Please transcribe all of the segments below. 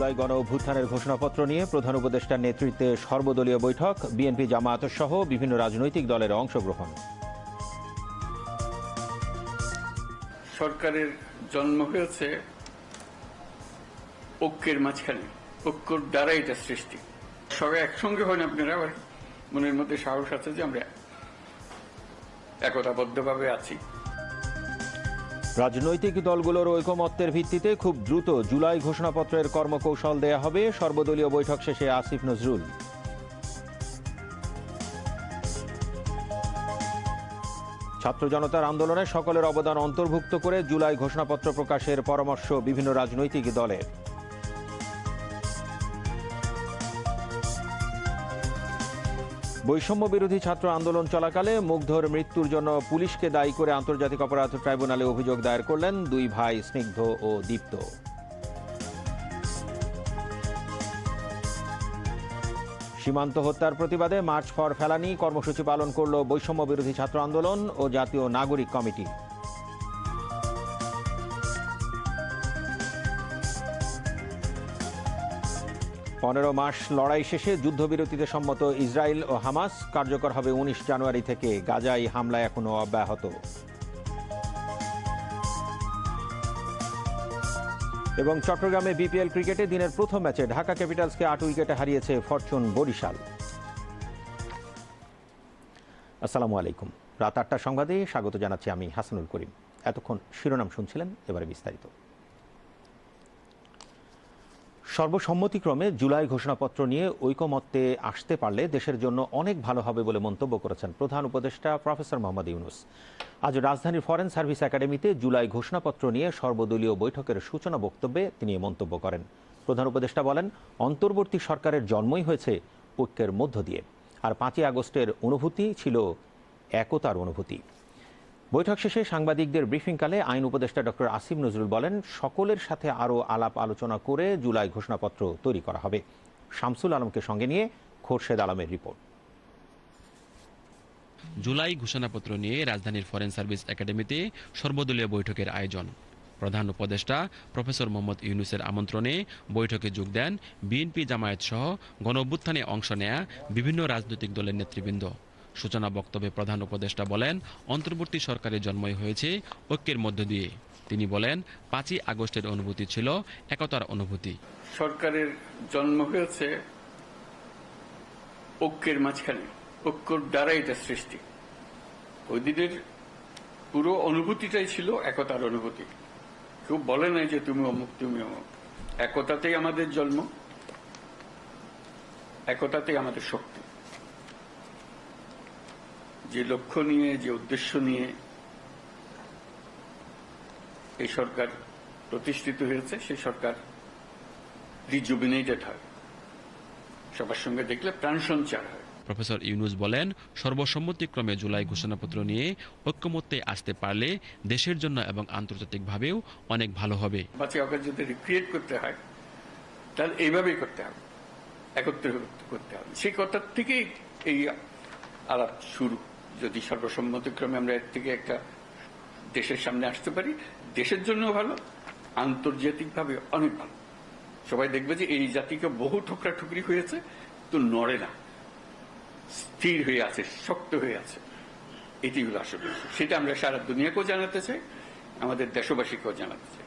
জুলাই গণ অভ্যুত্থানের ঘোষণাপত্র নিয়ে প্রধান উপদেষ্টার নেতৃত্বে সর্বদলীয় বৈঠক, বিএনপি জামায়াত সহ বিভিন্ন রাজনৈতিক দলের অংশগ্রহণ। সরকারের জন্ম হয়েছে ঐক্যের মাঝখানে, ঐক্যর দ্বারা এটা সৃষ্টি। সবাই একসঙ্গে হন আপনারা আবার মনের মধ্যে সাহস আছে যে আমরা একতাবদ্ধভাবে আছি। রাজনৈতিক দলগুলোর ঐকমত্যের ভিত্তিতে খুব দ্রুত জুলাই ঘোষণাপত্রের কর্মকৌশল দেয়া হবে। সর্বদলীয় বৈঠক শেষে আসিফ নজরুল। ছাত্র জনতার আন্দোলনে সকলের অবদান অন্তর্ভুক্ত করে জুলাই ঘোষণাপত্র প্রকাশের পরামর্শ বিভিন্ন রাজনৈতিক দলের। বৈষম্য বিরোধী ছাত্র আন্দোলন চলাকালে মুগ্ধর মৃত্যুর জন্য পুলিশকে দায়ী করে আন্তর্জাতিক অপরাধ ট্রাইব্যুনালে অভিযোগ দায়ের করলেন দুই ভাই স্নিগ্ধ ও দীপ্ত। সীমান্ত হত্যার প্রতিবাদে মার্চ ফর ফেলানি কর্মসূচি পালন করল বৈষম্য বিরোধী ছাত্র আন্দোলন ও জাতীয় নাগরিক কমিটি। পনেরো মাস লড়াই শেষে যুদ্ধবিরতিতে সম্মত ইসরায়েল ও হামাস কার্যকর হবে উনিশ জানুয়ারি থেকে। গাজায় হামলা এখনও অব্যাহত। এবং চট্টগ্রামে বিপিএল ক্রিকেটে দিনের প্রথম ম্যাচে ঢাকা ক্যাপিটালসকে আট উইকেটে হারিয়েছে ফরচুন বরিশাল। আসসালামু আলাইকুম। রাত আটটা সংবাদে স্বাগত জানাচ্ছি আমি হাসানুল করিম। এতক্ষণ শিরোনাম শুনছিলেন, এবারে বিস্তারিত। সর্বসম্মতিক্রমে জুলাই ঘোষণাপত্র নিয়ে ঐকমত্যে আসতে পারলে দেশের জন্য অনেক ভালো হবে বলে মন্তব্য করেছেন প্রধান উপদেষ্টা প্রফেসর মোহাম্মদ ইউনুস। আজ রাজধানীর ফরেন সার্ভিস একাডেমিতে জুলাই ঘোষণাপত্র নিয়ে সর্বদলীয় বৈঠকের সূচনা বক্তব্যে তিনি মন্তব্য করেন। প্রধান উপদেষ্টা বলেন, অন্তর্বর্তী সরকারের জন্মই হয়েছে ঐক্যের মধ্য দিয়ে, আর পাঁচই আগস্টের অনুভূতি ছিল একতার অনুভূতি। বৈঠক শেষে সাংবাদিকদের ব্রিফিংকালে আইন উপদেষ্টা ডক্টর আসিম নজরুল বলেন, সকলের সাথে আরও আলাপ আলোচনা করে জুলাই ঘোষণাপত্র তৈরি করা হবে। শামসুল আলমকে সঙ্গে নিয়ে খোরশেদ আলমের রিপোর্ট। জুলাই ঘোষণাপত্র নিয়ে রাজধানীর ফরেন সার্ভিস একাডেমিতে সর্বদলীয় বৈঠকের আয়োজন। প্রধান উপদেষ্টা প্রফেসর মোহাম্মদ ইউনুসের আমন্ত্রণে বৈঠকে যোগ দেন বিএনপি জামায়াত সহ গণ অংশ নেয়া বিভিন্ন রাজনৈতিক দলের নেতৃবৃন্দ। সূচনা বক্তব্যে প্রধান উপদেষ্টা বলেন, অন্তর্বর্তী সরকারের জন্মই হয়েছে ঐক্যের মধ্য দিয়ে। তিনি বলেন, পাঁচই আগস্টের অনুভূতি ছিল একতার অনুভূতি। সরকারের জন্ম হয়েছে ঐক্যের মাঝখানে, ঐক্যর দ্বারা এটা সৃষ্টি। ওই দিনের পুরো অনুভূতিটাই ছিল একতার অনুভূতি। কেউ বলে নাই যে তুমি অমুক তুমি অমুক। একতাতেই আমাদের জন্ম, একতাতেই আমাদের শক্তি। যে লক্ষ্য নিয়ে যে উদ্দেশ্য নিয়ে এই সরকার প্রতিষ্ঠিত হয়েছে সেই সরকার রিজুবিনেটেড হয়। সবার সঙ্গে দেখলে প্রাণ সঞ্চার হয়। প্রফেসর ইউনুস বলেন সর্বসম্মতিক্রমে জুলাই ঘোষণাপত্র নিয়ে ঐক্যমত্যে আসতে পারলে দেশের জন্য এবং আন্তর্জাতিকভাবেও অনেক ভালো হবে। বাচ্চা ওকে যদি রিক্রিয়েট করতে হয় তাহলে এইভাবেই করতে হবে। একত্রে করতে হবে। সেই কথার থেকেই এই আলাপ শুরু। যদি সর্বসম্মতিক্রমে আমরা এর থেকে একটা দেশের সামনে আসতে পারি, দেশের জন্য ভালো, আন্তর্জাতিকভাবে অনেক ভালো। সবাই দেখবে যে এই জাতিকে বহু ঠোকরা ঠুকরি হয়েছে তো নড়ে না। স্থির হয়ে আছে, শক্ত হয়ে আছে। এটি হলো আসলে সেটা আমরা সারা দুনিয়াকেও জানাতে চাই, আমাদের দেশবাসীকেও জানাতে চাই।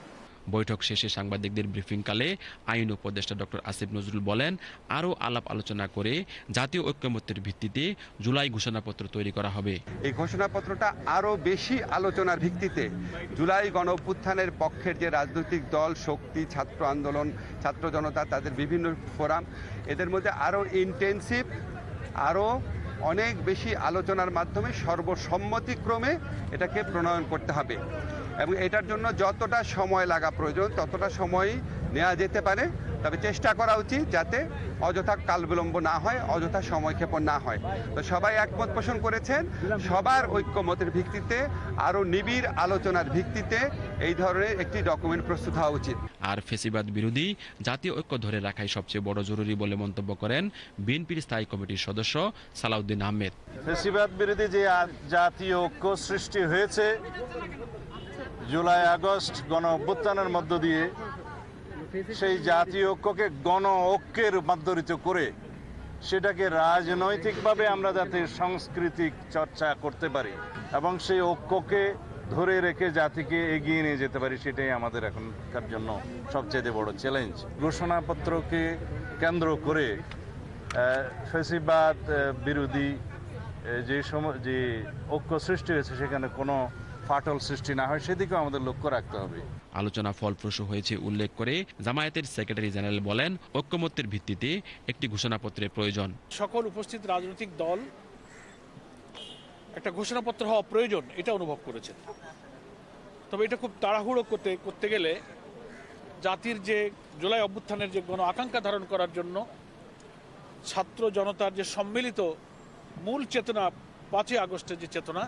বৈঠক শেষে সাংবাদিকদের ব্রিফিংকালে আইন উপদেষ্টা ডক্টর আসিফ নজরুল বলেন, আরও আলাপ আলোচনা করে জাতীয় ঐক্যমত্যের ভিত্তিতে জুলাই ঘোষণাপত্র তৈরি করা হবে। এই ঘোষণাপত্রটা আরও বেশি আলোচনার ভিত্তিতে জুলাই গণ পক্ষের যে রাজনৈতিক দল, শক্তি, ছাত্র আন্দোলন, ছাত্র জনতা, তাদের বিভিন্ন ফোরাম, এদের মধ্যে আরও ইন্টেন্সিভ, আরও অনেক বেশি আলোচনার মাধ্যমে সর্বসম্মতিক্রমে এটাকে প্রণয়ন করতে হবে। এবং এটার জন্য যতটা সময় লাগা প্রয়োজন ততটা সময় নেওয়া যেতে পারে। তবে চেষ্টা করা উচিত যাতে অযথা কাল বিলম্ব না হয় অযথা সময়ক্ষেপণ না হয়। তো সবাই একমত পোষণ করেছেন সবার ঐক্যমতের ভিত্তিতে আরও নিবিড় আলোচনার ভিত্তিতে এই ধরনের একটি ডকুমেন্ট প্রস্তুত হওয়া উচিত। আর ফেসিবাদ বিরোধী জাতীয় ঐক্য ধরে রাখাই সবচেয়ে বড় জরুরি বলে মন্তব্য করেন বিএনপির স্থায়ী কমিটির সদস্য সালাউদ্দিন আহমেদ। ফেসিবাদ বিরোধী যে জাতীয় ঐক্য সৃষ্টি হয়েছে জুলাই আগস্ট গণ অভ্যুত্থানের মধ্য দিয়ে সেই জাতীয় ঐক্যকে গণ ঐক্যে রূপান্তরিত করে সেটাকে রাজনৈতিকভাবে আমরা যাতে সাংস্কৃতিক চর্চা করতে পারি এবং সেই ঐক্যকে ধরে রেখে জাতিকে এগিয়ে নিয়ে যেতে পারি, সেটাই আমাদের এখনকার জন্য সবচেয়ে বড় চ্যালেঞ্জ ঘোষণাপত্রকে কেন্দ্র করে ফেসিবাদ বিরোধী যে সময় যে ঐক্য সৃষ্টি হয়েছে সেখানে কোনো ফাটল সৃষ্টি না হয় সেদিকেও আমাদের লক্ষ্য রাখতে হবে। আলোচনা ফলপ্রসূ হয়েছে উল্লেখ করে জামায়াতের সেক্রেটারি জেনারেল বলেন ঐক্যমত্যের ভিত্তিতে একটি ঘোষণাপত্রের প্রয়োজন। সকল উপস্থিত রাজনৈতিক দল একটা ঘোষণাপত্র হওয়া প্রয়োজন এটা অনুভব করেছেন। তবে এটা খুব তাড়াহুড়ো করতে করতে গেলে জাতির যে জুলাই অভ্যুত্থানের যে গণ আকাঙ্ক্ষা ধারণ করার জন্য ছাত্র জনতার যে সম্মিলিত মূল চেতনা পাঁচই আগস্টের যে চেতনা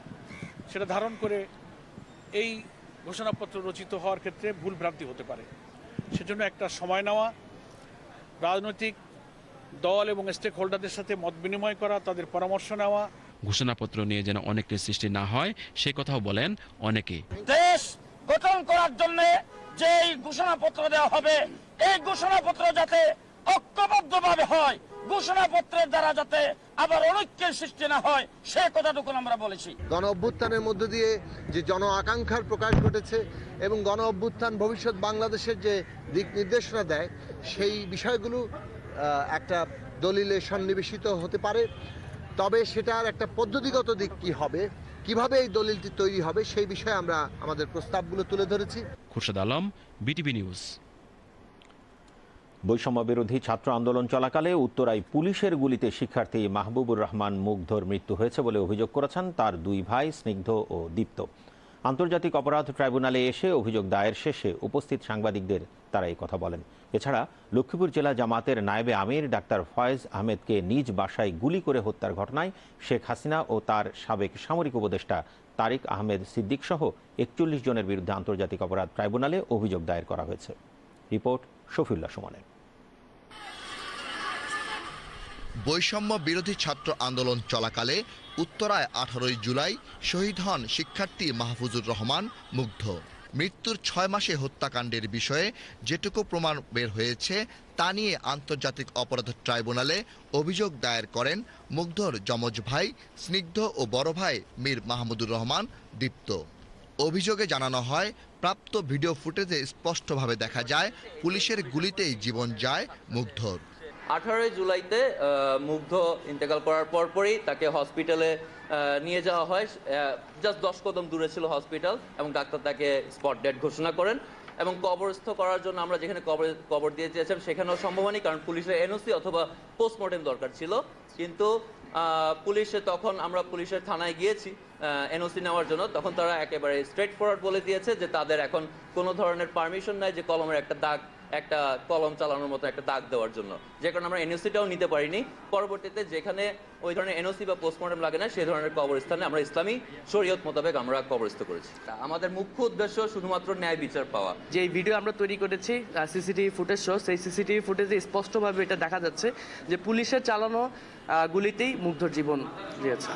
সেটা ধারণ করে এই ঘোষণাপত্র রচিত হওয়ার ক্ষেত্রে ভুল ভ্রান্তি হতে পারে। সেজন্য একটা সময় নেওয়া রাজনৈতিক দল এবং স্টেক হোল্ডারদের সাথে মত বিনিময় করা তাদের পরামর্শ নেওয়া। ঘোষণাপত্র নিয়ে যেন অনেকের সৃষ্টি না হয় সে কথাও বলেন অনেকে। দেশ গঠন করার জন্য যে এই ঘোষণাপত্র দেওয়া হবে এই ঘোষণাপত্র যাতে ঐক্যবদ্ধভাবে হয় ঘোষণাপত্রের দ্বারা যাতে আবার অনৈক্যের সৃষ্টি না হয় সে কথাটুকু আমরা বলেছি। গণ অভ্যুত্থানের মধ্য দিয়ে যে জন আকাঙ্ক্ষার প্রকাশ ঘটেছে এবং গণ অভ্যুত্থান ভবিষ্যৎ বাংলাদেশের যে দিক নির্দেশনা দেয় সেই বিষয়গুলো একটা দলিলে সন্নিবেশিত হতে পারে। তবে সেটার একটা পদ্ধতিগত দিক কি হবে? কীভাবে এই দলিলটি তৈরি হবে? সেই বিষয়ে আমরা আমাদের প্রস্তাবগুলো তুলে ধরেছি। Khurshed Alam BTV news. বৈষম্য বিরোধী ছাত্র আন্দোলন চলাকালে উত্তরায় পুলিশের গুলিতে শিক্ষার্থী মাহবুবুর রহমান মুগ্ধর মৃত্যু হয়েছে বলে অভিযোগ করেছেন তার দুই ভাই স্নিগ্ধ ও দীপ্ত। আন্তর্জাতিক অপরাধ ট্রাইব্যুনালে এসে অভিযোগ দায়ের শেষে উপস্থিত সাংবাদিকদের তারা এই কথা বলেন। এছাড়া লক্ষ্মীপুর জেলা জামাতের নায়েবে আমির ডাক্তার ফয়েজ আহমেদকে নিজ বাসায় গুলি করে হত্যার ঘটনায় শেখ হাসিনা ও তার সাবেক সামরিক উপদেষ্টা তারিক আহমেদ সিদ্দিক সহ একচল্লিশ জনের বিরুদ্ধে আন্তর্জাতিক অপরাধ ট্রাইব্যুনালে অভিযোগ দায়ের করা হয়েছে। রিপোর্ট শফিউল্লাহ সুমনের। বৈষম্য বিরোধী ছাত্র আন্দোলন চলাকালে উত্তরায় আঠারোই জুলাই শহীদ হন শিক্ষার্থী মাহফুজুর রহমান মুগ্ধ। মৃত্যুর ছয় মাসে হত্যাকাণ্ডের বিষয়ে যেটুকু প্রমাণ বের হয়েছে, তা নিয়ে আন্তর্জাতিক অপরাধ ট্রাইব্যুনালে অভিযোগ দায়ের করেন মুগ্ধর যমজ ভাই, স্নিগ্ধ ও বড় ভাই মীর মাহমুদুর রহমান দীপ্ত। অভিযোগে জানানো হয়, প্রাপ্ত ভিডিও ফুটেজে স্পষ্টভাবে দেখা যায়, পুলিশের গুলিতেই জীবন যায় মুগ্ধর। আঠারোই জুলাইতে মুগ্ধ ইন্তেকাল করার পরপরই তাকে হসপিটালে নিয়ে যাওয়া হয়। জাস্ট দশ কদম দূরে ছিল হসপিটাল এবং ডাক্তার তাকে স্পট ডেড ঘোষণা করেন এবং কবরস্থ করার জন্য আমরা যেখানে কবর কবর দিয়ে চেয়েছিলাম সেখানেও সম্ভব হয়নি কারণ পুলিশের এনওসি অথবা পোস্টমর্টেম দরকার ছিল। কিন্তু পুলিশে তখন আমরা পুলিশের থানায় গিয়েছি এনওসি নেওয়ার জন্য। তখন তারা একেবারে স্ট্রেট ফরওয়ার্ড বলে দিয়েছে যে তাদের এখন কোনো ধরনের পারমিশন নাই যে কলমের একটা দাগ একটা কলম চালানোর মতো একটা দাগ দেওয়ার জন্য। যে কারণে আমরা এনওসিটাও নিতে পারিনি। পরবর্তীতে যেখানে ওই ধরনের এনওসি বা পোস্টমর্টম লাগে না সেই ধরনের কবরস্থানে আমরা ইসলামী শরীয়ত মোতাবেক আমরা কবরস্থ করেছি। আমাদের মুখ্য উদ্দেশ্য শুধুমাত্র ন্যায় বিচার পাওয়া। যে ভিডিও আমরা তৈরি করেছি সিসিটিভি ফুটেজ সহ সেই সিসিটিভি ফুটেজে স্পষ্টভাবে এটা দেখা যাচ্ছে যে পুলিশের চালানো গুলিতেই মুগ্ধ জীবন দিয়েছে।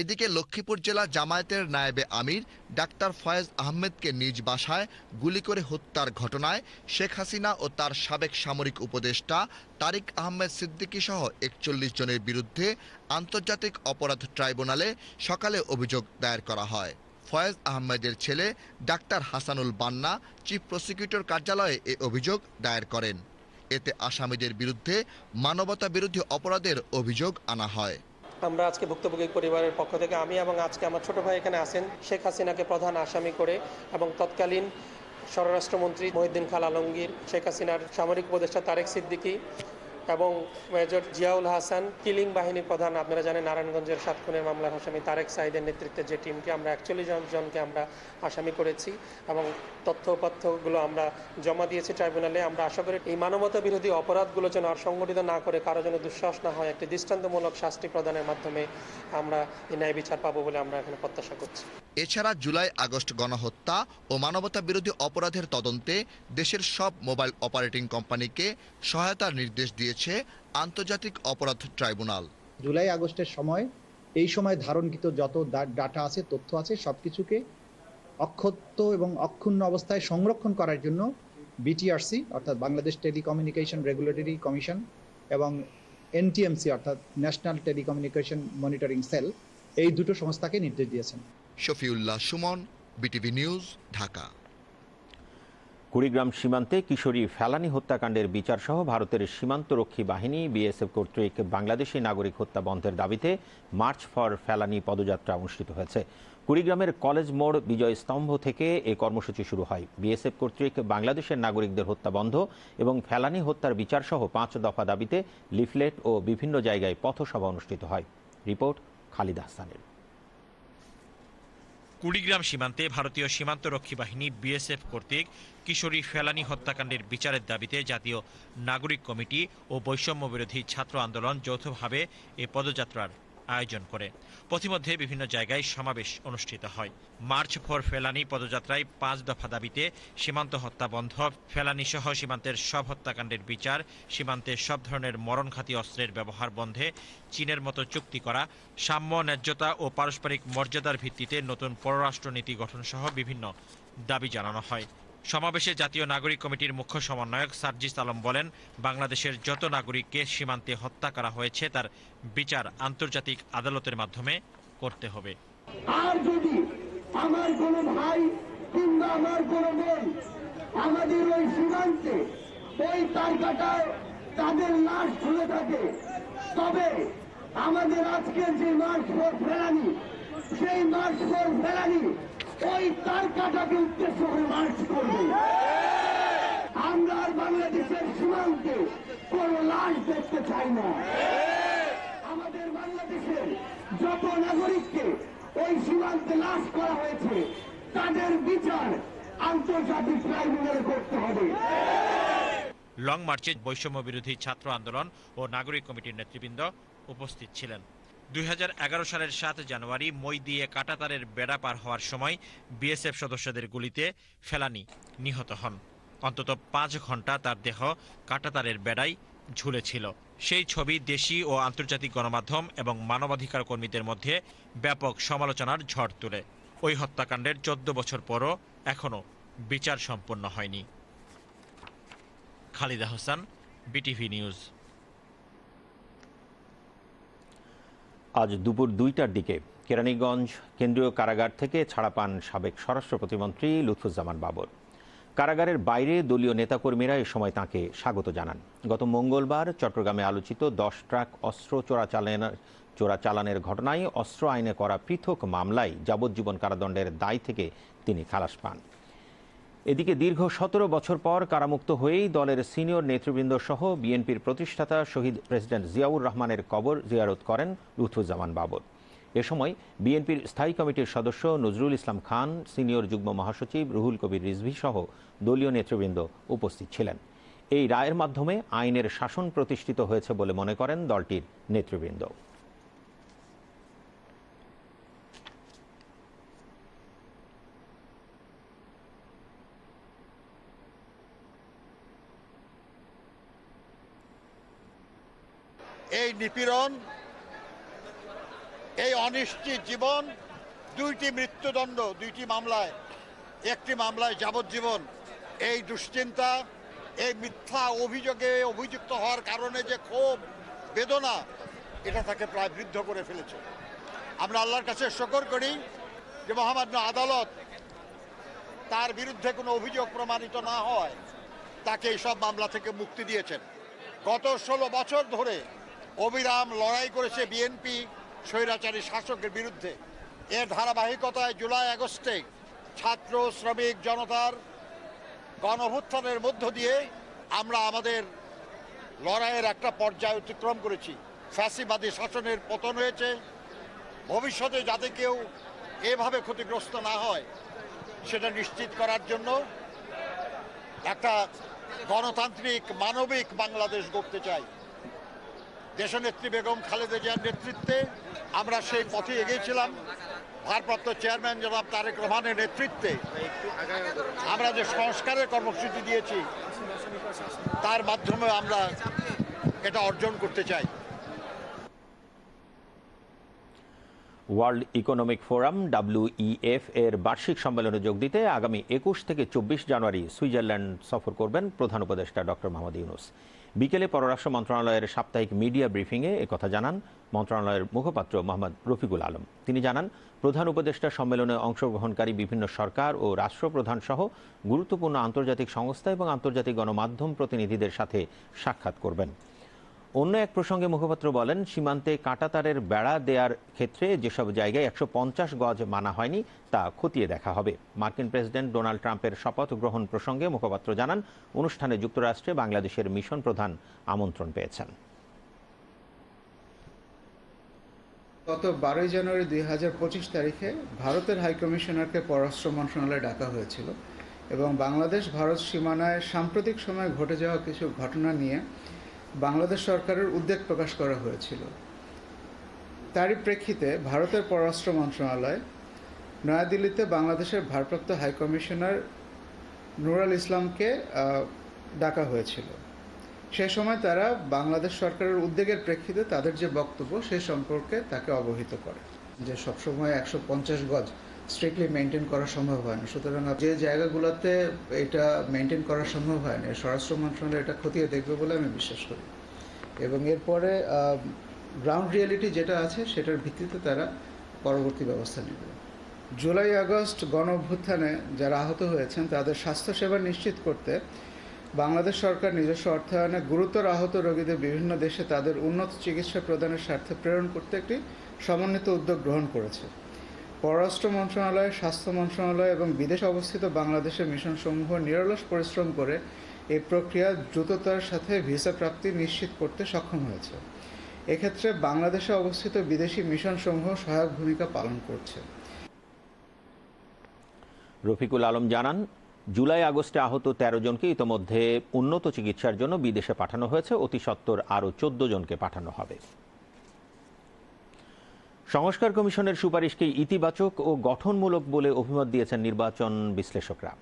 এদিকে লক্ষ্মীপুর জেলা জামায়াতের নায়েবে আমির, ডাক্তার ফয়েজ আহমেদকে নিজ বাসায় গুলি করে হত্যার ঘটনায় শেখ হাসিনা ও তার সাবেক সামরিক উপদেষ্টা তারিক আহমেদ সিদ্দিকী সহ একচল্লিশ জনের বিরুদ্ধে আন্তর্জাতিক অপরাধ ট্রাইব্যুনালে সকালে অভিযোগ দায়ের করা হয়। ফয়েজ আহমেদের ছেলে ডাক্তার হাসানুল বান্না, চিফ প্রসিকিউটর কার্যালয়ে এ অভিযোগ দায়ের করেন। এতে আসামিদের বিরুদ্ধে মানবতা বিরোধী অপরাধের অভিযোগ আনা হয়। আমরা আজকে ভুক্তভোগী পরিবারের পক্ষ থেকে আমি এবং আজকে আমার ছোট ভাই এখানে আছেন, শেখ হাসিনাকে প্রধান আসামি করে এবং তৎকালীন স্বরাষ্ট্রমন্ত্রী মহিউদ্দিন খাল আলমগীর, শেখ হাসিনার সামরিক উপদেষ্টা তারেক সিদ্দিকী এবং মেজর জিয়াউল হাসান, কিলিং বাহিনীর প্রধান, আপনারা জানেন নারায়ণগঞ্জের সাত খুনের মামলার আসামি তারেক সাইদের নেতৃত্বে যে টিমকে আমরা একচল্লিশ জন, জনকে আমরা আসামি করেছি এবং তথ্য উপাত্তগুলো আমরা জমা দিয়েছি ট্রাইব্যুনালে। আমরা আশা করি এই মানবতা বিরোধী অপরাধগুলো যেন আর সংগঠিত না করে, কারও যেন দুঃসাহস না হয়, একটি দৃষ্টান্তমূলক শাস্তি প্রদানের মাধ্যমে আমরা এই ন্যায় বিচার পাবো বলে আমরা এখানে প্রত্যাশা করছি। এছাড়া জুলাই আগস্ট গণহত্যা ও মানবতা বিরোধী অপরাধের তদন্তে দেশের সব মোবাইল অপারেটিং কোম্পানিকে সহায়তার নির্দেশ দিয়েছে আন্তর্জাতিক অপরাধ ট্রাইব্যুনাল। জুলাই আগস্টের সময় এই সময় ধারণকৃত যত ডাটা আছে তথ্য আছে সবকিছুকে অক্ষত এবং অক্ষুণ্ণ অবস্থায় সংরক্ষণ করার জন্য বিটিআরসি অর্থাৎ বাংলাদেশ টেলিকমিউনিকেশন রেগুলেটরি কমিশন এবং এনটিএমসি অর্থাৎ ন্যাশনাল টেলিকমিউনিকেশন মনিটরিং সেল এই দুটো সংস্থাকে নির্দেশ দিয়েছেন। Shafiullah Sumon BTV news Dhaka. Kurigram সীমান্তে কিশোরী ফেলানি হত্যাকাণ্ডের বিচার সহ ভারতের সীমান্তরক্ষী বাহিনী, বিএসএফ কর্তৃক বাংলাদেশি নাগরিক হত্যা বন্ধের দাবিতে মার্চ ফর ফেলানি পদযাত্রা অনুষ্ঠিত হয়েছে। কুড়িগ্রামের কলেজ মোড় বিজয় স্তম্ভ থেকে এই কর্মসূচি শুরু হয়। বিএসএফ কর্তৃক বাংলাদেশের নাগরিকদের হত্যা বন্ধ এবং ফেলানি হত্যার বিচার সহ পাঁচ দফা দাবিতে লিফলেট ও বিভিন্ন জায়গায় পথসভা অনুষ্ঠিত হয়। রিপোর্ট খালিদ হাসানের কুড়িগ্রাম সীমান্তে ভারতীয় সীমান্তরক্ষী বাহিনী বিএসএফ কর্তৃক কিশোরী ফেলানি হত্যাকাণ্ডের বিচারের দাবিতে জাতীয় নাগরিক কমিটি ও বৈষম্য বিরোধী ছাত্র আন্দোলন যৌথভাবে এ পদযাত্রার আয়োজন করে। পথিমধ্যে বিভিন্ন জায়গায় সমাবেশ অনুষ্ঠিত হয়। মার্চ ফর ফেলানি পদযাত্রায় পাঁচ দফা দাবিতে সীমান্ত হত্যা বন্ধ ফেলানি সহ সীমান্তের সব হত্যাকাণ্ডের বিচার, সীমান্তে সব ধরনের মরণঘাতী অস্ত্রের ব্যবহার বন্ধে চীনের মতো চুক্তি করা, সাম্য, ন্যায্যতা ও পারস্পরিক মর্যাদার ভিত্তিতে নতুন পররাষ্ট্রনীতি গঠন সহ বিভিন্ন দাবি জানানো হয়। সমাবেশে জাতীয় নাগরিক কমিটির মুখ্য সমন্বয়ক সার্জিস আলম বলেন, বাংলাদেশের যত নাগরিককে সীমান্তে হত্যা করা হয়েছে, তার বিচার আন্তর্জাতিক আদালতের মাধ্যমে করতে হবে। আর যদি আমার কোনো ভাই কিংবা আমার কোনো বোন আমাদের ওই সীমান্তে ওই তারকাটায় তাদের লাশ ঝুলে থাকে, তবে আমাদের আজকের যে মার্চ ফোর ফেলানি, সেই মার্চ ফোর ফেলানি ওই তারকাটাকে উদ্দেশ্য করে মার্চ করবে। আমরা আর বাংলাদেশের সীমান্তে কোনো লাশ দেখতে চাই না। আমাদের বাংলাদেশের যত নাগরিককে ওই সীমান্তে লাশ করা হয়েছে, তাদের বিচার আন্তর্জাতিক ট্রাইব্যুনালে করতে হবে। লং মার্চে বৈষম্য বিরোধী ছাত্র আন্দোলন ও নাগরিক কমিটির নেতৃবৃন্দ উপস্থিত ছিলেন। দুই হাজার এগারো সালের সাত জানুয়ারি মই দিয়ে কাটাতারের বেড়া পার হওয়ার সময় বিএসএফ সদস্যদের গুলিতে ফেলানি নিহত হন। অন্তত পাঁচ ঘণ্টা তার দেহ কাটাতারের বেড়ায় ঝুলেছিল। সেই ছবি দেশি ও আন্তর্জাতিক গণমাধ্যম এবং মানবাধিকার কর্মীদের মধ্যে ব্যাপক সমালোচনার ঝড় তুলে। ওই হত্যাকাণ্ডের চোদ্দ বছর পরও এখনও বিচার সম্পন্ন হয়নি। Khalida Hossain, BTV news. আজ দুপুর দুইটার দিকে কেরানীগঞ্জ কেন্দ্রীয় কারাগার থেকে ছাড়া পান সাবেক স্বরাষ্ট্র প্রতিমন্ত্রী লুৎফুজ্জামান বাবর। কারাগারের বাইরে দলীয় নেতাকর্মীরা এ সময় তাকে স্বাগত জানান। গত মঙ্গলবার চট্টগ্রামে আলোচিত দশ ট্রাক অস্ত্র চোরাচালানের চোরাচালানের ঘটনায় অস্ত্র আইনে করা পৃথক মামলায় যাবজ্জীবন কারাদণ্ডের দায় থেকে তিনি খালাস পান। এদিকে দীর্ঘ সতেরো বছর পর কারামুক্ত হয়েই দলের সিনিয়র নেতৃবৃন্দ সহ বিএনপির প্রতিষ্ঠাতা শহীদ প্রেসিডেন্ট জিয়াউর রহমানের কবর জিয়ারত করেন লুৎফুজ্জামান বাবর। এ সময় বিএনপির স্থায়ী কমিটির সদস্য নজরুল ইসলাম খান, সিনিয়র যুগ্ম মহাসচিব রুহুল কবির রিজভি সহ দলীয় নেতৃবৃন্দ উপস্থিত ছিলেন। এই রায়ের মাধ্যমে আইনের শাসন প্রতিষ্ঠিত হয়েছে বলে মনে করেন দলটির নেতৃবৃন্দ। নিপীড়ন, এই অনিশ্চিত জীবন, দুইটি মৃত্যুদণ্ড, দুইটি মামলায়, একটি মামলায় যাবজ্জীবন। এই দুশ্চিন্তা, এই মিথ্যা অভিযোগে অভিযুক্ত হওয়ার কারণে যে ক্ষোভ, বেদনা, এটা তাকে প্রায় বৃদ্ধ করে ফেলেছে। আমরা আল্লাহর কাছে শকর করি যে মহামান্য আদালত তার বিরুদ্ধে কোনো অভিযোগ প্রমাণিত না হয়, তাকে এই সব মামলা থেকে মুক্তি দিয়েছেন। গত ষোলো বছর ধরে অবিরাম লড়াই করেছে বিএনপি, স্বৈরাচারী শাসকের বিরুদ্ধে। এর ধারাবাহিকতায় জুলাই আগস্টে ছাত্র, শ্রমিক, জনতার গণভুত্থানের মধ্য দিয়ে আমরা আমাদের লড়াইয়ের একটা পর্যায় অতিক্রম করেছি। ফ্যাসিবাদী শাসনের পতন হয়েছে। ভবিষ্যতে যাতে কেউ এভাবে ক্ষতিগ্রস্ত না হয়, সেটা নিশ্চিত করার জন্য একটা গণতান্ত্রিক, মানবিক বাংলাদেশ গড়তে চাই। দেশনেত্রী বেগম খালেদা জিয়ার নেতৃত্বে আমরা সেই পথে এগিয়েছিলাম। ভারপ্রাপ্ত চেয়ারম্যান জনাব তারেক রহমানের নেতৃত্বে আমরা যে সংস্কারের কর্মসূচি দিয়েছি, তার মাধ্যমে আমরা এটা অর্জন করতে চাই। ওয়ার্ল্ড ইকোনমিক ফোরাম ডাব্লিউইএফ এর বার্ষিক সম্মেলনে যোগ দিতে আগামী একুশ থেকে চব্বিশ জানুয়ারি সুইজারল্যান্ড সফর করবেন প্রধান উপদেষ্টা ডক্টর মোহাম্মদ ইউনুস। বিকেলে পররাষ্ট্র মন্ত্রণালয়ের সাপ্তাহিক মিডিয়া ব্রিফিংয়ে একথা জানান মন্ত্রণালয়ের মুখপাত্র মোহাম্মদ রফিকুল আলম। তিনি জানান, প্রধান উপদেষ্টা সম্মেলনে অংশগ্রহণকারী বিভিন্ন সরকার ও রাষ্ট্রপ্রধান সহ গুরুত্বপূর্ণ আন্তর্জাতিক সংস্থা এবং আন্তর্জাতিক গণমাধ্যম প্রতিনিধিদের সাথে সাক্ষাৎ করবেন। অন্য এক প্রসঙ্গে মুখপাত্র বলেন, সীমান্তে কাঁটাতারের বেড়া দেওয়ার ক্ষেত্রে যেসব জায়গায় একশো পঞ্চাশ গজ মানা হয়নি, তা খতিয়ে দেখা হবে। মার্কিন প্রেসিডেন্ট ডোনাল্ড ট্রাম্পের শপথ গ্রহণ প্রসঙ্গে মুখপাত্র জানান, অনুষ্ঠানে যুক্তরাষ্ট্রে বাংলাদেশের মিশন প্রধান আমন্ত্রণ পেয়েছেন। গত বারোই জানুয়ারি দুই হাজার পঁচিশ তারিখে ভারতের হাইকমিশনারকে পররাষ্ট্র মন্ত্রণালয়ে ডাকা হয়েছিল এবং বাংলাদেশ ভারত সীমানায় সাম্প্রতিক সময়ে ঘটে যাওয়া কিছু ঘটনা নিয়ে বাংলাদেশ সরকারের উদ্বেগ প্রকাশ করা হয়েছিল। তারই প্রেক্ষিতে ভারতের পররাষ্ট্র মন্ত্রণালয় নয়াদিল্লিতে বাংলাদেশের ভারপ্রাপ্ত হাইকমিশনার নুরাল ইসলামকে ডাকা হয়েছিল। সে সময় তারা বাংলাদেশ সরকারের উদ্বেগের প্রেক্ষিতে তাদের যে বক্তব্য সে সম্পর্কে তাকে অবহিত করে। যে সবসময় একশো পঞ্চাশ গজ স্ট্রিক্টলি মেনটেন করা সম্ভব হয় না। সুতরাং যে জায়গাগুলোতে এটা মেনটেন করা সম্ভব হয় না, স্বরাষ্ট্র মন্ত্রণালয় এটা খতিয়ে দেখবে বলে আমি বিশ্বাস করি। এবং এরপরে গ্রাউন্ড রিয়েলিটি যেটা আছে সেটার ভিত্তিতে তারা পরবর্তী ব্যবস্থা নেবে। জুলাই, আগস্ট গণ অভ্যুত্থানে যারা আহত হয়েছেন, তাদের স্বাস্থ্যসেবা নিশ্চিত করতে বাংলাদেশ সরকার নিজস্ব অর্থায়নে গুরুতর আহত রোগীদের বিভিন্ন দেশে তাদের উন্নত চিকিৎসা প্রদানের স্বার্থে প্রেরণ করতে একটি সমন্বিত উদ্যোগ গ্রহণ করেছে। পররাষ্ট্র মন্ত্রণালয়, স্বাস্থ্য মন্ত্রণালয় এবং বিদেশে অবস্থিত বাংলাদেশের মিশনসমূহ নিরলস পরিশ্রম করে এই প্রক্রিয়া দ্রুততার সাথে ভিসা প্রাপ্তি নিশ্চিত করতে সক্ষম হয়েছে। এক্ষেত্রে বাংলাদেশে অবস্থিত বিদেশি মিশনসমূহ সহায়ক ভূমিকা পালন করছে। রফিকুল আলম জানান, জুলাই আগস্টে আহত তেরো জনকে ইতোমধ্যে উন্নত চিকিৎসার জন্য বিদেশে পাঠানো হয়েছে। অতি সত্বর আরও চোদ্দ জনকে পাঠানো হবে। সংস্কার কমিশনের সুপারিশকে ইতিবাচক ও গঠনমূলক বলে অভিমত দিয়েছেন নির্বাচন বিশ্লেষকরা।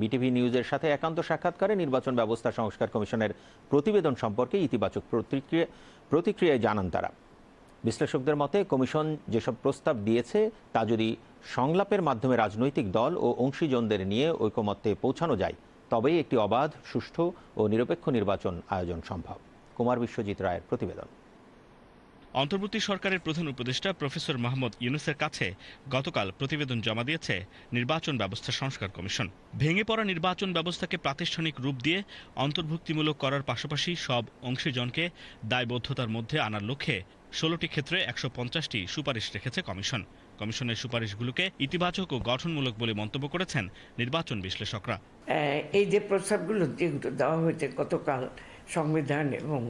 বিটিভি নিউজের সাথে একান্ত সাক্ষাৎকারে নির্বাচন ব্যবস্থা সংস্কার কমিশনের প্রতিবেদন সম্পর্কে ইতিবাচক প্রতিক্রিয়া প্রতিক্রিয়ায় জানান তারা। বিশ্লেষকদের মতে, কমিশন যেসব প্রস্তাব দিয়েছে, তা যদি সংলাপের মাধ্যমে রাজনৈতিক দল ও অংশীজনদের নিয়ে ঐকমত্যে পৌঁছানো যায়, তবেই একটি অবাধ, সুষ্ঠু ও নিরপেক্ষ নির্বাচন আয়োজন সম্ভব। কুমার বিশ্বজিৎ রায়ের প্রতিবেদন। অন্তর্বর্তী সরকারের প্রধান উপদেষ্টা প্রফেসর মাহমুদ ইউনুসের কাছে গতকাল প্রতিবেদন জমা দিয়েছে নির্বাচন ব্যবস্থা সংস্কার কমিশন। ভেঙে পড়া নির্বাচন ব্যবস্থাকে প্রাতিষ্ঠানিক রূপ দিয়ে অন্তর্ভুক্তিমূলক করার পাশাপাশি সব অংশীজনকে দায়বদ্ধতার মধ্যে আনার লক্ষ্যে ষোলোটি ক্ষেত্রে একশো পঞ্চাশটি সুপারিশ রেখেছে কমিশন। কমিশনের সুপারিশগুলোকে ইতিবাচক ও গঠনমূলক বলে মন্তব্য করেছেন নির্বাচন বিশ্লেষকরা। এই যে প্রস্তাবগুলো যেগুলো দেওয়া হয়েছে গতকাল সংবিধান এবং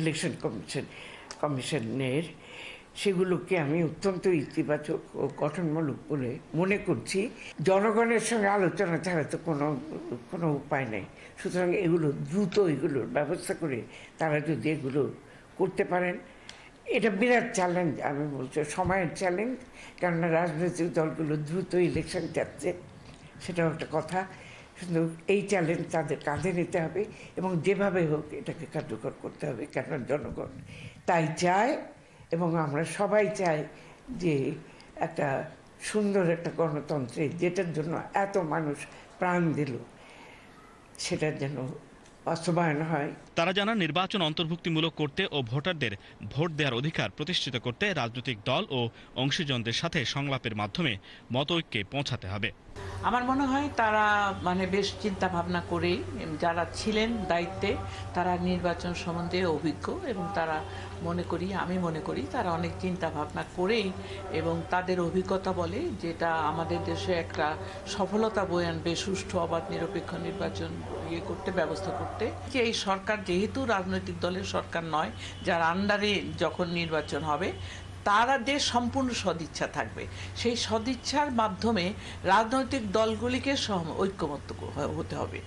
ইলেকশন কমিশন কমিশনের, সেগুলোকে আমি অত্যন্ত ইতিবাচক ও গঠনমূলক বলে মনে করছি। জনগণের সঙ্গে আলোচনা ছাড়া তো কোনো কোনো উপায় নেই। সুতরাং এগুলো দ্রুত এগুলোর ব্যবস্থা করে তারা যদি এগুলো করতে পারেন, এটা বিরাট চ্যালেঞ্জ আমি বলছি সময়ের চ্যালেঞ্জ কেননা রাজনৈতিক দলগুলো দ্রুত ইলেকশন চাচ্ছে সেটাও একটা কথা। কিন্তু এই চ্যালেঞ্জ তাদের কাঁধে নিতে হবে এবং যেভাবে হোক এটাকে কার্যকর করতে হবে কেন জনগণ তাই চায় এবং আমরা সবাই চাই যে একটা সুন্দর একটা গণতন্ত্রে যেটার জন্য এত মানুষ প্রাণ দিল, সেটার যেন বাস্তবায়ন হয়। তারা জানান, নির্বাচন অন্তর্ভুক্তিমূলক করতে ও ভোটারদের ভোট দেওয়ার অধিকার প্রতিষ্ঠিত করতে রাজনৈতিক দল ও অংশীজনদের সাথে সংলাপের মাধ্যমে মত ঐক্যে পৌঁছাতে হবে। আমার মনে হয় তারা মানে বেশ চিন্তা ভাবনা করেই যারা ছিলেন দায়িত্বে, তারা নির্বাচন সম্বন্ধে অভিজ্ঞ এবং তারা মনে করি, আমি মনে করি তারা অনেক চিন্তা ভাবনা করেই এবং তাদের অভিজ্ঞতা বলে যেটা আমাদের দেশে একটা সফলতা বয়ে আনবে সুষ্ঠু অবাধ, নিরপেক্ষ নির্বাচন ইয়ে করতে, ব্যবস্থা করতে, যে এই সরকার যেহেতু রাজনৈতিক দলের সরকার নয়, যার আন্ডারে যখন নির্বাচন হবে, তারা দেশ সম্পূর্ণ সদিচ্ছা থাকবে। সেই সদিচ্ছার মাধ্যমে রাজনৈতিক দলগুলিকে ঐক্যমত্য হতে হবে।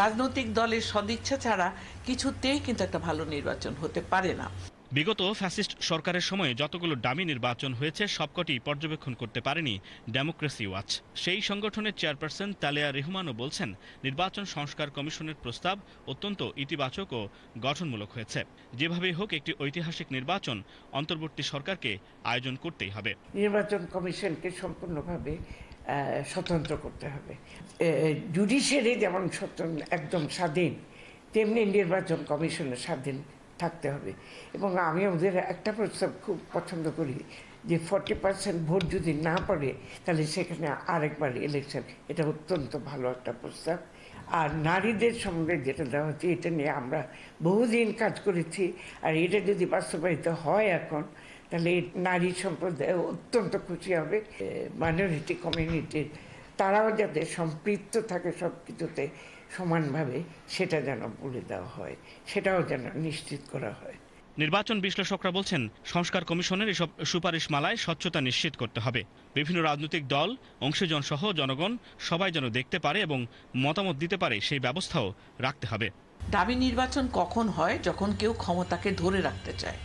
রাজনৈতিক দলের সদিচ্ছা ছাড়া কিছুতেই কিন্তু একটা ভালো নির্বাচন হতে পারে না। বিগত ফ্যাসিস্ট সরকারের সময়ে যতগুলো ডামি নির্বাচন হয়েছে, সবকটি পর্যবেক্ষণ করতে পারেনি ডেমোক্রেসি ওয়াচ সেই সংগঠনের চেয়ারপারসন তালেয়া রেহমানও বলছেন, নির্বাচন সংস্কার কমিশনের প্রস্তাব অত্যন্ত ইতিবাচক ও গঠনমূলক হয়েছে। যেভাবেই হোক, একটি ঐতিহাসিক নির্বাচন অন্তর্বর্তী সরকারকে আয়োজন করতেই হবে। নির্বাচন কমিশনকে সম্পূর্ণভাবে স্বতন্ত্র করতে হবে। জুডিশিয়ারি যেমন একদম স্বাধীন, তেমনি নির্বাচন কমিশনের স্বাধীন। থাকতে হবে। এবং আমি ওদের একটা প্রস্তাব খুব পছন্দ করি যে ফর্টি পার্সেন্ট ভোট যদি না পড়ে, তাহলে সেখানে আরেকবার ইলেকশন এটা অত্যন্ত ভালো একটা প্রস্তাব। আর নারীদের সঙ্গে যেটা দেওয়া হচ্ছে, এটা নিয়ে আমরা বহুদিন কাজ করেছি। আর এটা যদি বাস্তবায়িত হয় এখন, তাহলে নারী সম্প্রদায় অত্যন্ত খুশি হবে। মাইনরিটি কমিউনিটির তারাও যাতে সম্পৃক্ত থাকে সব কিছুতে সমানভাবে সেটা যেন বলে দেওয়া হয় সেটাও যেন নিশ্চিত করা হয়। নির্বাচন বিশ্লেষকরা বলছেন সংস্কার কমিশনের এসব সুপারিশ মালায় স্বচ্ছতা নিশ্চিত করতে হবে। বিভিন্ন রাজনৈতিক দল অংশীজন সহ জনগণ সবাই যেন দেখতে পারে এবং মতামত দিতে পারে সেই ব্যবস্থাও রাখতে হবে। দাবি নির্বাচন কখন হয় যখন কেউ ক্ষমতাকে ধরে রাখতে চায়?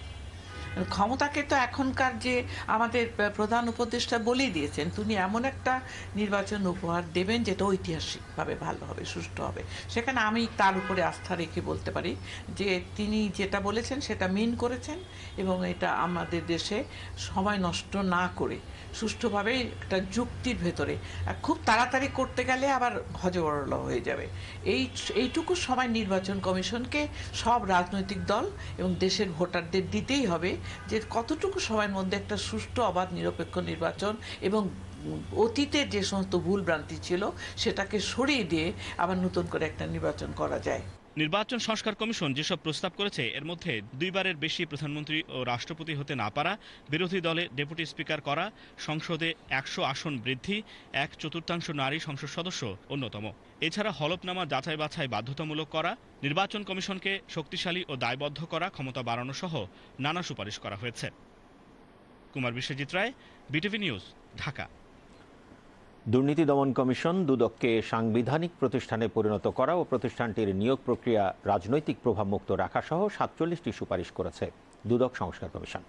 ক্ষমতাকে তো এখনকার যে আমাদের প্রধান উপদেষ্টা বলেই দিয়েছেন, তিনি এমন একটা নির্বাচন উপহার দেবেন যেটা ঐতিহাসিকভাবে ভালো হবে, সুষ্ঠু হবে। সেখানে আমি তার উপরে আস্থা রেখে বলতে পারি যে তিনি যেটা বলেছেন সেটা মিন করেছেন এবং এটা আমাদের দেশে সময় নষ্ট না করে সুষ্ঠুভাবে একটা যুক্তির ভেতরে খুব তাড়াতাড়ি করতে গেলে আবার হজবরল হয়ে যাবে। এই, এইটুকু সময় নির্বাচন কমিশনকে সব রাজনৈতিক দল এবং দেশের ভোটারদের দিতেই হবে যে কতটুকু সময়ের মধ্যে একটা সুষ্ঠু, অবাধ, নিরপেক্ষ নির্বাচন এবং অতীতের যে সমস্ত ভুল ভ্রান্তি ছিল সেটাকে সরিয়ে দিয়ে আবার নতুন করে একটা নির্বাচন করা যায়। নির্বাচন সংস্কার কমিশন যেসব প্রস্তাব করেছে, এর মধ্যে দুইবারের বেশি প্রধানমন্ত্রী ও রাষ্ট্রপতি হতে না পারা, বিরোধী দলে ডেপুটি স্পিকার করা, সংসদে একশো আসন বৃদ্ধি, এক চতুর্থাংশ নারী সংসদ সদস্য অন্যতম। এছাড়া হলফনামা যাচাই বাছাই বাধ্যতামূলক করা, নির্বাচন কমিশনকে শক্তিশালী ও দায়বদ্ধ করা, ক্ষমতা বাড়ানো সহ নানা সুপারিশ করা হয়েছে। Kumar Biswajit Roy, BTV news, Dhaka. দুর্নীতি দমন কমিশন দুদককে সাংবিধানিক প্রতিষ্ঠানে পরিণত করা ও প্রতিষ্ঠানটির নিয়োগ প্রক্রিয়া রাজনৈতিক প্রভাব মুক্ত রাখা সহ সাতচল্লিশটি সুপারিশ করেছে দুদক সংস্কার কমিশন।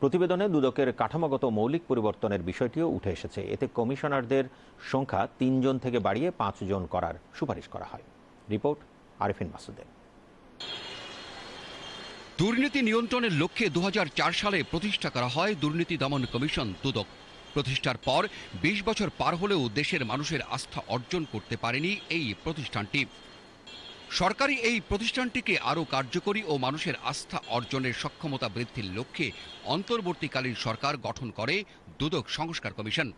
প্রতিবেদনে দুদকের কাঠামোগত মৌলিক পরিবর্তনের বিষয়টিও উঠে এসেছে। এতে কমিশনারদের সংখ্যা তিনজন থেকে বাড়িয়ে পাঁচজন করার সুপারিশ করা হয়। রিপোর্ট আরিফিন মাসুদের দুর্নীতি নিয়ন্ত্রণের লক্ষ্যে দু হাজার চার সালে প্রতিষ্ঠা করা হয় দুর্নীতি দমন কমিশন দুদক। প্রতিষ্ঠার পর ২০ বছর পার হলেও দেশের মানুষের আস্থা অর্জন করতে পারেনি এই প্রতিষ্ঠানটি। সরকারি এই প্রতিষ্ঠানটিকে আরও কার্যকরী ও মানুষের আস্থা অর্জনের সক্ষমতা বৃদ্ধির লক্ষ্যে অন্তর্বর্তীকালীন সরকার গঠন করে দুদক সংস্কার কমিশন।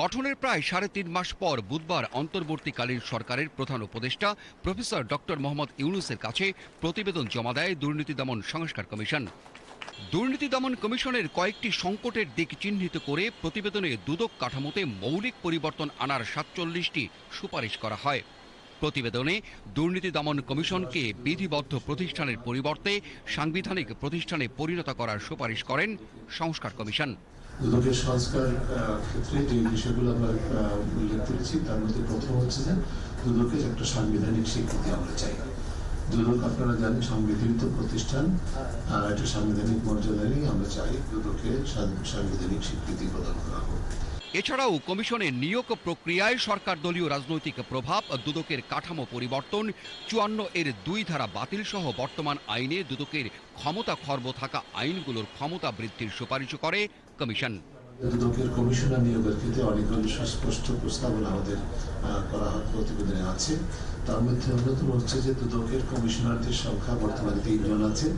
গঠনের প্রায় সাড়ে তিন মাস পর বুধবার অন্তর্বর্তীকালীন সরকারের প্রধান উপদেষ্টা প্রফেসর ডক্টর মোহাম্মদ ইউনুসের কাছে প্রতিবেদন জমা দেয় দুর্নীতি দমন সংস্কার কমিশন। দুর্নীতি দমন কমিশনের কয়েকটি সংকটের দিক চিহ্নিত করে প্রতিবেদনে দুদক কাঠামোতে মৌলিক পরিবর্তন আনার সাতচল্লিশটি সুপারিশ করা হয়। প্রতিবেদনে দুর্নীতি দমন কমিশনকে বিধিবদ্ধ প্রতিষ্ঠানের পরিবর্তে সাংবিধানিক প্রতিষ্ঠানে পরিণত করার সুপারিশ করেন সংস্কার কমিশন। দুদকের সংস্কার ক্ষেত্রে যে বিষয়গুলো আমরা উল্লেখ করেছি, তার মধ্যে প্রথম হচ্ছে যে দুদকের একটা সাংবিধানিক স্বীকৃতি আমরা চাই। দুদক আপনারা জানেন সংবিধিত প্রতিষ্ঠান। একটা সাংবিধানিক মর্যাদারই আমরা চাই দুদকে সাংবিধানিক স্বীকৃতি প্রদান করা হোক। এছাড়াও কমিশনের নিয়োগ প্রক্রিয়ায় সরকার দলীয় রাজনৈতিক প্রভাব দুদকের কাঠামো পরিবর্তন চুয়ান্ন এর দুই ধারা বাতিল সহ বর্তমান আইনে দুদকের ক্ষমতা খর্ব থাকা আইনগুলোর ক্ষমতা বৃদ্ধির সুপারিশ করে কমিশন। দুদকের কমিশনার নিয়োগের ক্ষেত্রে অনেকগুলি সুস্পষ্ট প্রস্তাবনা আমাদের করা প্রতিবেদনে আছে। তার মধ্যে অন্যতম হচ্ছে যে দুদকের কমিশনারদের সংখ্যা বর্তমানে তিনজন আছে।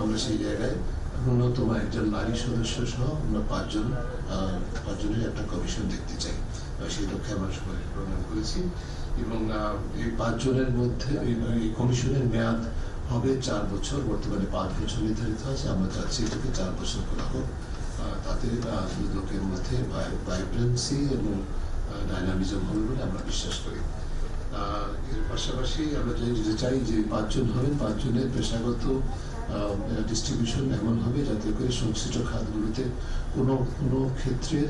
আমরা সেই জায়গায় ন্যূনতম একজন নারী সদস্য সহ আমরা পাঁচজন পাঁচজনের একটা কমিশন দেখতে চাই। সেই লক্ষ্যে আমরা সবাই প্রণয়ন করেছি। এবং এই পাঁচজনের মধ্যে, এই কমিশনের মেয়াদ হবে চার বছর, বর্তমানে পাঁচ বছর নির্ধারিত আছে। আমরা চাচ্ছি এটাকে চার বছর করা হোক। তাতে দুদকের মধ্যে ভাইব্রেন্সি এবং ডাইনামিজম হবে বলে আমরা বিশ্বাস করি। এর পাশাপাশি আমরা যে চাই যে পাঁচজন হবেন পাঁচজনের পেশাগত ডিস্ট্রিবিউশন এমন হবে যাতে করে সংশ্লিষ্ট খাতগুলোতে কোনো কোনো ক্ষেত্রে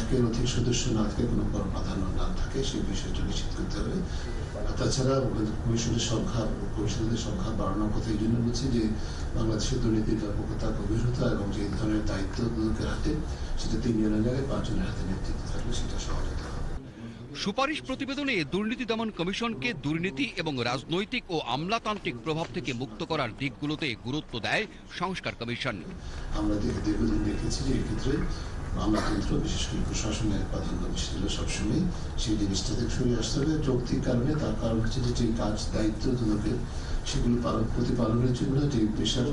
একের অধিক সদস্য না থাকে কোনো প্রাধান্য না থাকে সেই বিষয়টা নিশ্চিত করতে হবে। তাছাড়া কমিশনের সংখ্যা কমিশনারদের সংখ্যা বাড়ানোর কথা এই জন্য বলছি যে বাংলাদেশের দুর্নীতির ব্যাপকতা, গভীরতা এবং যে ধরনের দায়িত্ব হাতে সেটা তিনজনের জায়গায় পাঁচজনের হাতে নেতৃত্ব থাকলে সেটা সহজ সুপারিশ প্রতিবেদনে দুর্নীতি দমন কমিশনকে দুর্নীতি এবং রাজনৈতিক ও আমলাতান্ত্রিক প্রভাব থেকে মুক্ত করার দিকগুলোতে গুরুত্ব দেয় সংস্কার কমিশন। আমরা দেখেছি যে এক্ষেত্রে আমলাতন্ত্র বিশেষ করে প্রশাসনের প্রাধান্য ছিল সবসময় সেই জিনিসটা থেকে সরে আসতে হবে। যৌক্তিক কারণে তার কারণ হচ্ছে যে যে কাজ, দায়িত্ব দুদকের সেগুলো পালন, প্রতিপালনের জন্য যে পেশার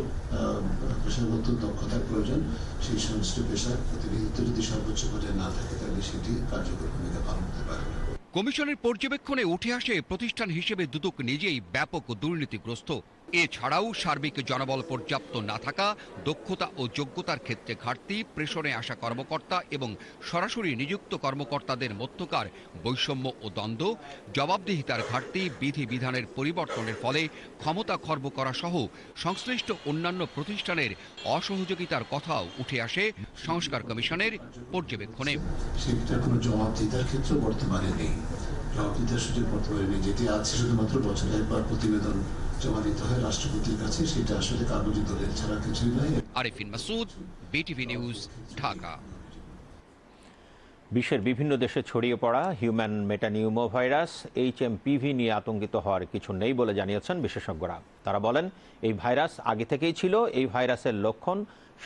পেশাগত দক্ষতার প্রয়োজন, সেই সমস্ত পেশার প্রতিনিধিত্ব যদি সর্বোচ্চ পর্যায়ে না থাকে, তাহলে সেটি কার্যকর ভূমিকা পালন করতে পারবে না। কমিশনের পর্যবেক্ষণে উঠে আসে প্রতিষ্ঠান হিসেবে দুদক নিজেই ব্যাপক দুর্নীতিগ্রস্ত। এছাড়াও সার্বিক জনবল পর্যাপ্ত না থাকা, দক্ষতা ও যোগ্যতার ক্ষেত্রে ঘাটতি, প্রেষণে আসা কর্মকর্তা এবং সরাসরি নিযুক্ত কর্মকর্তাদের মধ্যকার বৈষম্য ও দ্বন্দ্ব, জবাবদিহিতার ঘাটতি বিধিবিধানের পরিবর্তনের ফলে ক্ষমতা খর্ব করা সহ সংশ্লিষ্ট অন্যান্য প্রতিষ্ঠানের অসহযোগিতার কথাও উঠে আসে সংস্কার কমিশনের পর্যবেক্ষণে। জবাবদিহিতার ক্ষেত্র বর্তমানে নেই। জবাবদিহিতার সুযোগ বর্তমানে নেই। যেটি আছে শুধুমাত্র বছরে একবার প্রতিবেদন জমা দিতে হয় রাষ্ট্রপতির কাছে সেটা আসলে কাগজি দলের ছাড়া কিছুই নয়। Arifin Masud BTV news Dhaka. বিশ্বের বিভিন্ন দেশে ছড়িয়ে পড়া human metapneumovirus H M PV নিয়ে আতঙ্কিত হওয়ার কিছু নেই বলে জানিয়েছেন বিশেষজ্ঞরা। তারা বলেন এই ভাইরাস আগে থেকেই ছিল এই ভাইরাসের লক্ষণ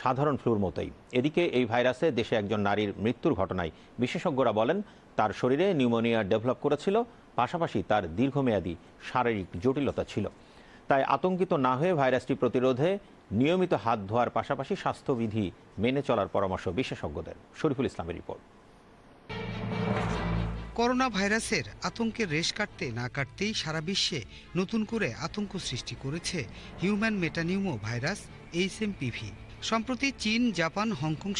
সাধারণ ফ্লুর মতোই। এদিকে এই ভাইরাসে দেশে একজন নারীর মৃত্যুর ঘটনায় বিশেষজ্ঞরা বলেন তার শরীরে নিউমোনিয়া ডেভেলপ করেছিল পাশাপাশি তার দীর্ঘমেয়াদী শারীরিক জটিলতা ছিল। তাই আতঙ্কিত না হয়ে ভাইরাসটি প্রতিরোধে নিয়মিত হাত ধোয়ার পাশাপাশি স্বাস্থ্যবিধি মেনে চলার পরামর্শ বিশেষজ্ঞদের। শরীফুল ইসলামের রিপোর্ট। করোনা ভাইরাসের আতঙ্কের রেশ কাটতে না কাটতেই সারা বিশ্বে নতুন করে আতঙ্ক সৃষ্টি করেছে হিউম্যান মেটানিউমো ভাইরাস এইচএমপিভি। সম্প্রতি চীন, জাপান, হংকং